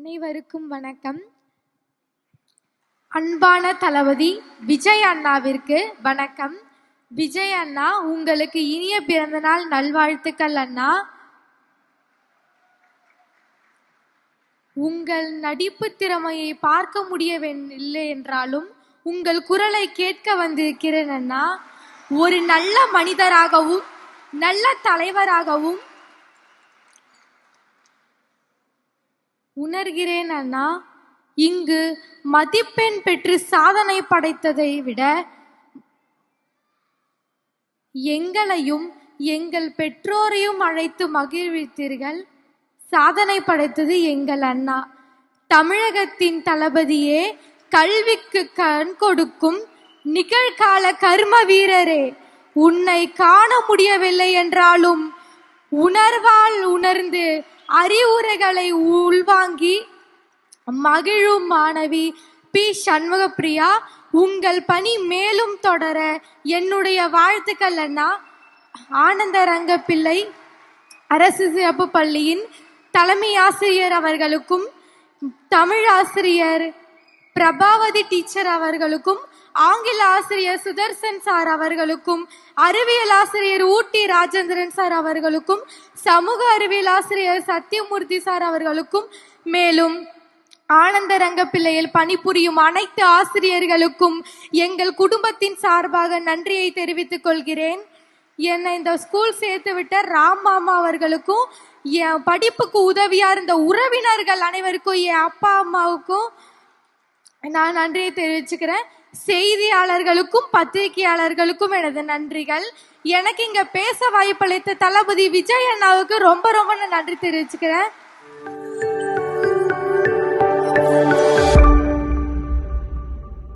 அனைவருக்கும் வணக்கம். அன்பான தளபதி விஜய் அண்ணாவிற்கு வணக்கம். விஜய் அண்ணா உங்களுக்கு இனிய பிறந்தநாள் நல்வாழ்த்துக்கள் அண்ணா. உங்கள் நடிப்பு திறமையை பார்க்க முடியவில்லை என்றாலும் உங்கள் குரலை கேட்க வந்திருக்கிறேன் அண்ணா. ஒரு நல்ல மனிதராகவும் நல்ல தலைவராகவும் உணர்கிறேன் அண்ணா இங்கு மதிப்பெண் பெற்று சாதனை படைத்ததை விட எங்களையும் எங்கள் பெற்றோரையும் அழைத்து மகிழ்வித்தீர்கள். சாதனை படைத்தது எங்கள் அண்ணா தமிழகத்தின் தளபதியே கல்விக்கு கண் கொடுக்கும் நிகழ்கால கர்ம வீரரே உன்னை காண முடியவில்லை என்றாலும் உணர்வால் உணர்ந்து அறிவுரைகளை உள்வாங்கி மகிழும் மாணவி பி. சண்முகப்பிரியா உங்கள் பணி மேலும் தொடர என்னுடைய வாழ்த்துக்கள் அண்ணா. ஆனந்த ரங்கப்பிள்ளை அரசு சிறப்பு பள்ளியின் தலைமை ஆசிரியர் அவர்களுக்கும் தமிழ் ஆசிரியர் பிரபாவதி டீச்சர் அவர்களுக்கும் ஆங்கில ஆசிரியர் சுதர்சன் சார் அவர்களுக்கும் அறிவியல் ஆசிரியர் ஊட்டி ராஜேந்திரன் சார் அவர்களுக்கும் சமூக அறிவியல் ஆசிரியர் சத்யமூர்த்தி சார் அவர்களுக்கும் மேலும் ஆனந்தரங்க பிள்ளையில் பணிபுரியும் அனைத்து ஆசிரியர்களுக்கும் எங்கள் குடும்பத்தின் சார்பாக நன்றியை தெரிவித்துக் கொள்கிறேன். என்னை இந்த ஸ்கூல் சேர்த்து விட்ட ராம் மாமா அவர்களுக்கும் என் படிப்புக்கு உதவியா இருந்த உறவினர்கள் அனைவருக்கும் என் அப்பா அம்மாவுக்கும் நான் நன்றியை தெரிவிச்சுக்கிறேன். செய்தியாளர்களுக்கும் பத்திரிகையாளர்களுக்கும் எனது நன்றிகள். எனக்கு இங்க பேச வாய்ப்பளித்த தளபதி விஜய் அண்ணாவுக்கு ரொம்ப ரொம்ப நான் நன்றி தெரிவிச்சுக்கிறேன்.